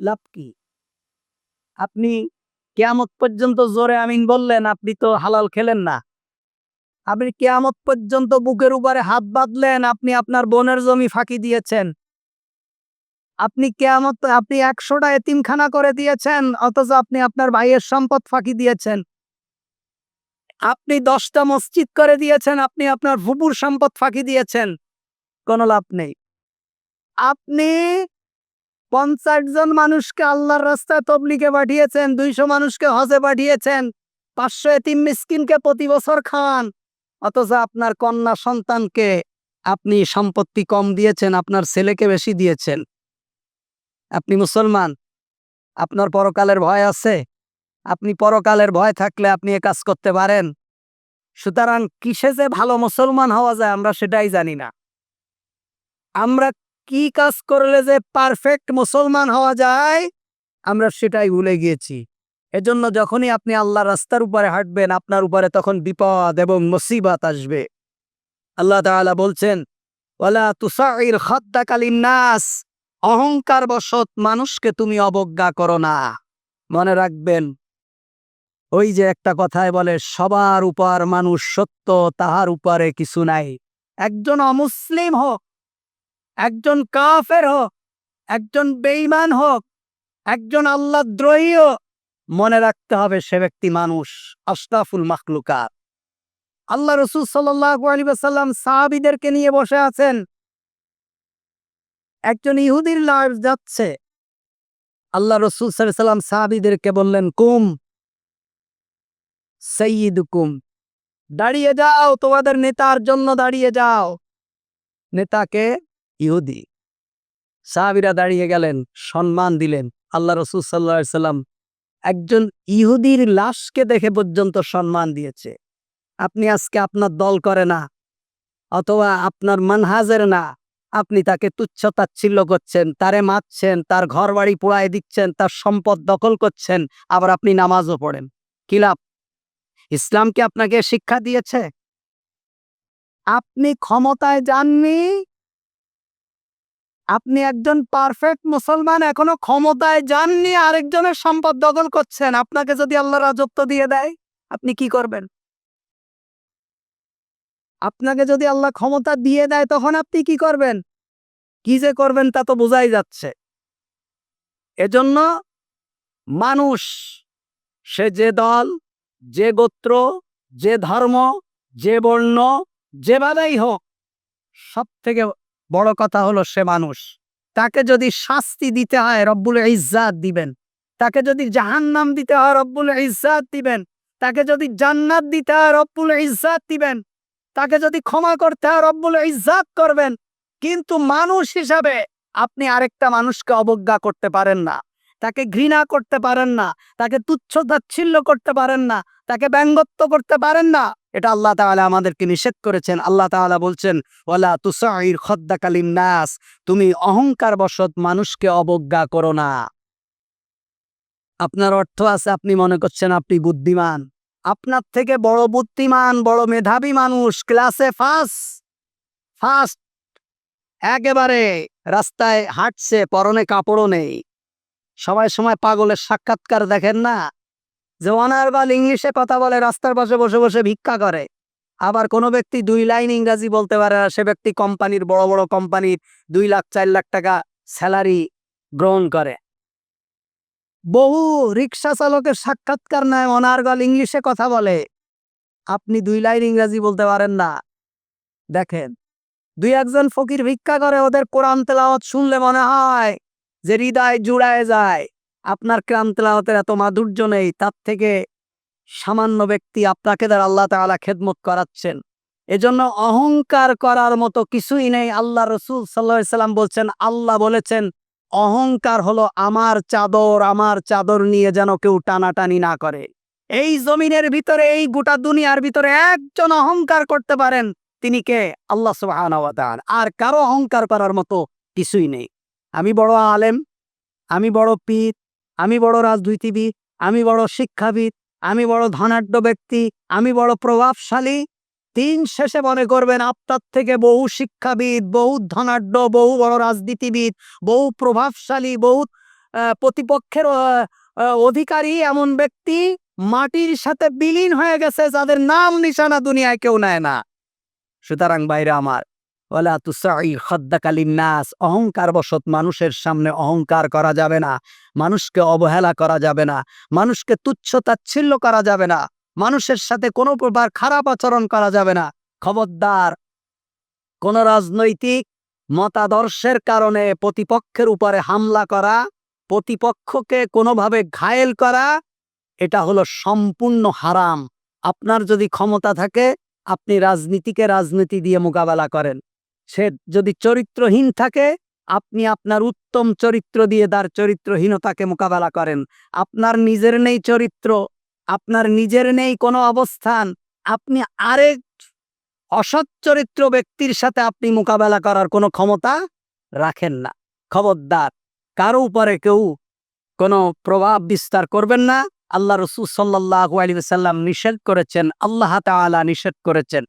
লাভ কি? আপনি কেয়ামত পর্যন্ত জোরে আমিন বললেন, আপনি তো হালাল খেলেন না। আপনি কেয়ামত পর্যন্ত বুকের উপরে হাত বাঁধলেন, আপনি আপনার বোনের জমি ফাঁকি দিয়েছেন। আপনি কেয়ামত, আপনি একশোটা এতিমখানা করে দিয়েছেন, অথচ আপনি আপনার ভাইয়ের সম্পদ ফাঁকি দিয়েছেন। আপনি দশটা মসজিদ করে দিয়েছেন, আপনি আপনার ফুপুর সম্পদ ফাঁকি দিয়েছেন। কোনো লাভ নেই। আপনি পঞ্চাশ জন মানুষকে আল্লাহর রাস্তায় তবলিকে পাঠিয়েছেন, দুইশো মানুষকে হজে পাঠিয়েছেন, পাঁচশো এতিম মিসকিনকে প্রতি বছর খান। অথচ আপনার কন্যা সন্তানকে আপনি সম্পত্তি কম দিয়েছেন, আপনার ছেলেকে বেশি দিয়েছেন। আপনি মুসলমান, আপনার পরকালের ভয় আছে? আপনি পরকালের ভয় থাকলে আপনি এ কাজ করতে পারেন? সুতরাং কিসে যে ভালো মুসলমান হওয়া যায় আমরা সেটাই জানি না। আমরা কি কাজ করলে যে পারফেক্ট মুসলমান হওয়া যায়? আমরা সেটাই ভুলে গিয়েছি। এজন্য যখনই আপনি আল্লাহ রাস্তার উপরে হাঁটবেন, আপনার উপরে তখন বিপদ এবং মুসিবত আসবে। আল্লাহ তাআলা বলছেন খাদ্দাকালিন নাস অহংকার বশত মানুষকে তুমি অবজ্ঞা করো না। মনে রাখবেন, ওই যে একটা কথায় বলে, সবার উপর মানুষ সত্য, তাহার উপরে কিছু নাই। একজন অমুসলিম হোক একজন কাফের হোক, একজন বেঈমান হোক, একজন আল্লাহ দ্রোহী হোক, মনে রাখতে হবে সে ব্যক্তি মানুষ। আশরাফুল মাখলুকাত। আল্লাহ রসুল সাল্লাল্লাহু আলাইহি ওয়াসাল্লাম সাহাবীদেরকে নিয়ে বসে আছেন। একজন ইহুদির লাশ যাচ্ছে। আল্লাহ রসুল সাল্লাম সাহাবীদেরকে বললেন, কুম সৈয়দুকুম দাঁড়িয়ে যাও, তোমাদের নেতার জন্য দাঁড়িয়ে যাও। নেতাকে ইহুদি। সাহাবিরা দাঁড়িয়ে গেলেন, সম্মান দিলেন। আল্লাহ রসুল সাল্লাহ সাল্লাম একজন ইহুদির লাশকে দেখে পর্যন্ত সম্মান দিয়েছে। আপনি আজকে আপনার দল করে না, অথবা আপনার মানহাজের না। আপনি তাকে তুচ্ছ তাচ্ছিল্য করছেন, তারে মারছেন, তার ঘর বাড়ি পোড়ায় দিচ্ছেন, তার সম্পদ দখল করছেন, আবার আপনি নামাজও পড়েন। কিলাপ ইসলাম কি আপনাকে শিক্ষা দিয়েছে? আপনি ক্ষমতায় যাননি? আপনি একজন পারফেক্ট মুসলমান, এখনও ক্ষমতায় যাননি, আরেকজনের সম্পদ দখল করছেন। আপনাকে যদি আল্লাহ রাজত্ব দিয়ে দেয়, আপনি কি করবেন? আপনাকে যদি আল্লাহ ক্ষমতা দিয়ে দেয়, তখন আপনি কি করবেন? কি যে করবেন তা তো বোঝাই যাচ্ছে। এজন্য মানুষ, সে যে দল, যে গোত্র, যে ধর্ম, যে বর্ণ, যেভাবেই হোক সব থেকে বড় কথা হলো সে মানুষ। তাকে যদি শাস্তি দিতে হয় রব্বুল ইজ্জাত দিবেন। তাকে যদি জাহান্নাম দিতে হয় রব্বুল ইজ্জাত দিবেন। তাকে যদি জান্নাত দিতে হয় রব্বুল ইজ্জাত দিবেন। তাকে যদি ক্ষমা করতে হয় রব্বুল ইজ্জাত করবেন। কিন্তু মানুষ হিসাবে আপনি আরেকটা মানুষকে অবজ্ঞা করতে পারেন না। তাকে ঘৃণা করতে পারেন না, তাকে তুচ্ছ তাচ্ছিল্য করতে পারেন না, তাকে ব্যঙ্গত্ব করতে পারেন না। এটা আল্লাহ তাআলা আমাদেরকে নিষেধ করেছেন। আল্লাহ তাআলা বলছেন, ওয়ালা তুসাইর খদ্দাকালিন নাস তুমি অহংকার বশত মানুষকে অবজ্ঞা করো না। আপনার অর্থ আছে, আপনি মনে করছেন আপনি বুদ্ধিমান। আপনার থেকে বড় বুদ্ধিমান, বড় মেধাবী মানুষ, ক্লাসে ফার্স্ট ফার্স্ট। একেবারে রাস্তায় হাঁটছে, পরনে কাপড়ও নেই। সবাই সময় পাগলের সাক্ষাৎকার দেখেন না? যে অনার্বাল ইংলিশে কথা বলে, রাস্তার পাশে বসে বসে ভিক্ষা করে। আবার কোনো ব্যক্তি দুই লাইন ইংরাজি বলতে পারে না, সে ব্যক্তি কোম্পানির বড় বড় কোম্পানির দুই লাখ, চার লাখ টাকা স্যালারি গ্রহণ করে। বহু রিক্সা চালকের সাক্ষাৎকার নেয় অনার্গল ইংলিশে কথা বলে। আপনি দুই লাইন ইংরাজি বলতে পারেন না। দেখেন, দুই একজন ফকির ভিক্ষা করে, ওদের কোরআন তেলাওয়াত শুনলে মনে হয় যে হৃদয় জুড়ায় যায়, আপনার ক্রাম তেলাওয়াতের এত মাধুর্য নেই, তার থেকে সামান্য ব্যক্তি আপনাকে দ্বারা আল্লাহ তাআলা খেদমত করাচ্ছেন। এজন্য অহংকার করার মতো কিছুই নেই। আল্লাহ রসুল সাল্লাহ সাল্লাম বলছেন, আল্লাহ বলেছেন, অহংকার হলো আমার চাদর আমার চাদর নিয়ে যেন কেউ টানাটানি না করে। এই জমিনের ভিতরে, এই গোটা দুনিয়ার ভিতরে একজন অহংকার করতে পারেন, তিনি কে? আল্লাহ তাআলা। আর কারও অহংকার করার মতো কিছুই নেই। আমি বড় আলেম, আমি বড় পীর, আমি বড় রাজনীতিবিদ, আমি বড় শিক্ষাবিদ, আমি বড় ধনাঢ্য ব্যক্তি, আমি বড় প্রভাবশালী। দিন শেষে মনে করবেন আপনার থেকে বহু শিক্ষাবিদ, বহু ধনাঢ্য, বহু বড় রাজনীতিবিদ, বহু প্রভাবশালী, বহু প্রতিপক্ষের অধিকারী এমন ব্যক্তি মাটির সাথে বিলীন হয়ে গেছে যাদের নাম নিশানা দুনিয়ায় কেউ নেয় না। সুতরাং বাইরে আমার তুসাই নাস অহংকার বশত মানুষের সামনে অহংকার করা যাবে না, মানুষকে অবহেলা করা যাবে না, মানুষকে তুচ্ছ তাচ্ছিল্য করা যাবে না, মানুষের সাথে কোনো প্রকার খারাপ আচরণ করা যাবে না। খবরদার, কোন রাজনৈতিক মতাদর্শের কারণে প্রতিপক্ষের উপরে হামলা করা, প্রতিপক্ষকে কোনোভাবে ঘায়েল করা, এটা হলো সম্পূর্ণ হারাম। আপনার যদি ক্ষমতা থাকে, আপনি রাজনীতিকে রাজনীতি দিয়ে মোকাবেলা করেন। সে যদি চরিত্রহীন থাকে, আপনি আপনার উত্তম চরিত্র দিয়ে তার চরিত্রহীনতাকে মোকাবেলা করেন। আপনার নিজের নেই চরিত্র, আপনার নিজের নেই কোনো অবস্থান, আপনি আরেক অসৎ চরিত্র ব্যক্তির সাথে আপনি মোকাবেলা করার কোনো ক্ষমতা রাখেন না। খবরদার, কারও উপরে কেউ কোনো প্রভাব বিস্তার করবেন না। আল্লাহ রসুল সাল্লাহ আলী সাল্লাম নিষেধ করেছেন, আল্লাহ তাআলা নিষেধ করেছেন।